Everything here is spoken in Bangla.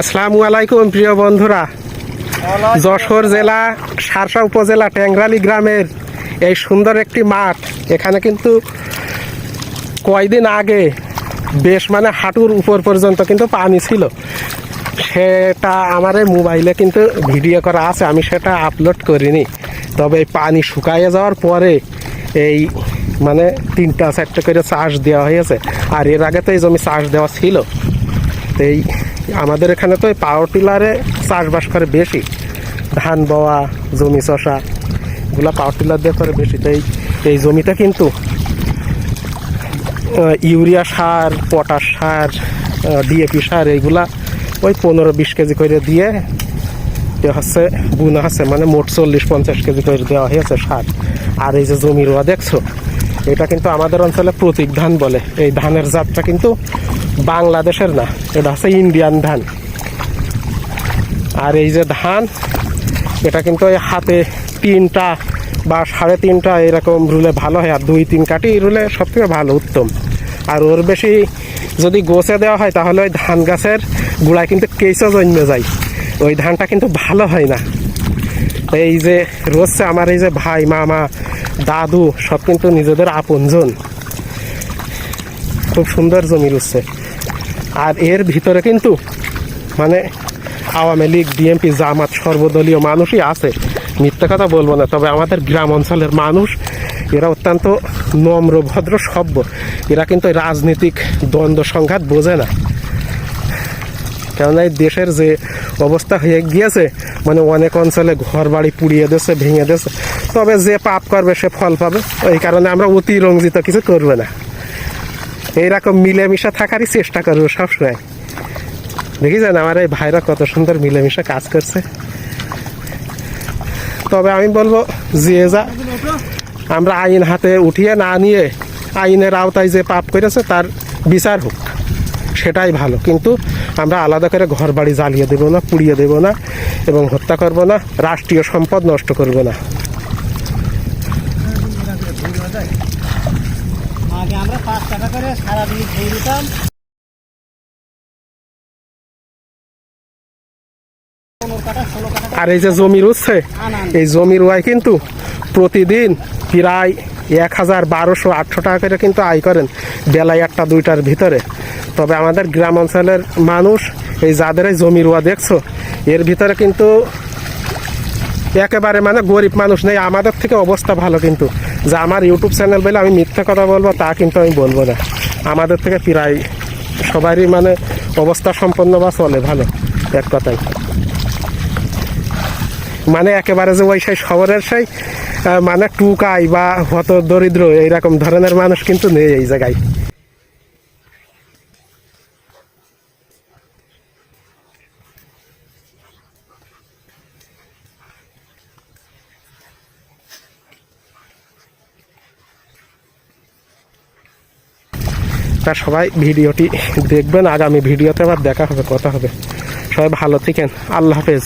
আসসালামু আলাইকুম, প্রিয় বন্ধুরা। যশোর জেলা, সারসা উপজেলা, ট্যাংরালি গ্রামের এই সুন্দর একটি মাঠ। এখানে কিন্তু কয়দিন আগে বেশ মানে হাঁটুর উপর পর্যন্ত কিন্তু পানি ছিল। সেটা আমার মোবাইলে কিন্তু ভিডিও করা আছে, আমি সেটা আপলোড করিনি। তবে এই পানি শুকাইয়ে যাওয়ার পরে এই মানে তিনটা চারটে করে চাষ দেওয়া হয়েছে। আর এর আগে তো এই জমি চাষ দেওয়া ছিল। এই আমাদের এখানে তো এই পাওয়ার টিলারে চাষবাস করে বেশি। ধান বওয়া জমি চষা এগুলো পাওয়ার টিলার দিয়ে করে বেশি। তো এই এই জমিতে কিন্তু ইউরিয়া সার, পটাশ সার ডিএপি সার এইগুলা ওই পনেরো বিশ কেজি করে দিয়ে হচ্ছে, বুনা হচ্ছে। মানে মোট চল্লিশ পঞ্চাশ কেজি করে দেওয়া হয়েছে সার। আর এই যে জমি রোয়া দেখছ? এটা কিন্তু আমাদের অঞ্চলে প্রতীক ধান বলে। এই ধানের জাতটা কিন্তু বাংলাদেশের না, এটা হচ্ছে ইন্ডিয়ান ধান। আর এই যে ধান, এটা কিন্তু এই হাতে তিনটা বা সাড়ে তিনটা এরকম রুলে ভালো হয়, আর দুই তিন কাটি রুলে সব থেকে ভালো, উত্তম। আর ওর বেশি যদি গোছে দেওয়া হয়, তাহলে ওই ধান গাছের গুড়ায় কিন্তু কেঁচো জন্মে যায়। ওই ধানটা কিন্তু ভালো হয় না। এই যে রোজছে আমার এই যে ভাই, মামা দাদু, সব কিন্তু নিজেদের আপনজন। খুব সুন্দর জমি রুচ্ছে। আর এর ভিতরে কিন্তু মানে আওয়ামী লীগ বিএনপি জামাত সর্বদলীয় মানুষই আছে। মিথ্যা কথা বলব না, তবে আমাদের গ্রাম অঞ্চলের মানুষ, এরা অত্যন্ত নম্র, ভদ্র, সভ্য। এরা কিন্তু রাজনৈতিক দ্বন্দ্ব সংঘাত বোঝে না। কেননা এই দেশের যে অবস্থা হয়ে গিয়েছে মানে অনেক অঞ্চলে ঘর বাড়ি পুড়িয়ে দিয়েছে, ভেঙে দিয়েছে তবে যে পাপ করবে সে ফল পাবে। ওই কারণে আমরা অতি রঞ্জিত কিছু করবে না। এইরকম মিলেমিশে থাকারই চেষ্টা করব সবসময়। দেখি যান আমার এই ভাইরা কত সুন্দর মিলেমিশে কাজ করছে। তবে আমি বলব, যে যা, আমরা আইন হাতে উঠিয়ে না নিয়ে আইনের আওতায় যে পাপ করেছে, তার বিচার হোক, সেটাই ভালো। কিন্তু আমরা আলাদা করে ঘর বাড়ি জ্বালিয়ে দেবো না, পুড়িয়ে দেবো না, এবং হত্যা করব না, রাষ্ট্রীয় সম্পদ নষ্ট করব না। সারাদিন খেয়ে দিতাম আর এই যে জমি রুচ্ছে এই জমি রোয়ায় কিন্তু প্রতিদিন প্রায় এক হাজার বারোশো আটশো টাকা করে কিন্তু আয় করেন বেলায় একটা দুইটার ভিতরে। তবে আমাদের গ্রাম অঞ্চলের মানুষ এই যাদের এই জমি রুয়া দেখছ এর ভিতরে কিন্তু একেবারে মানে গরিব মানুষ নেই। আমাদের থেকে অবস্থা ভালো কিন্তু। যে আমার ইউটিউব চ্যানেল বলে আমি মিথ্যা কথা বলব তা কিন্তু আমি বলব না। আমাদের থেকে প্রায় সবারই মানে অবস্থা সম্পন্ন বা চলে, ভালো, এক কথাই মানে একেবারে যে ওই সেই শহরের সেই মানে টুকাই বা হত দরিদ্র এইরকম ধরনের মানুষ কিন্তু নেই এই জায়গায়। তা সবাই, ভিডিওটি দেখবেন। আগামী ভিডিওতে আবার দেখা হবে, কথা হবে। সবাই ভালো থাকেন। আল্লাহ হাফেজ।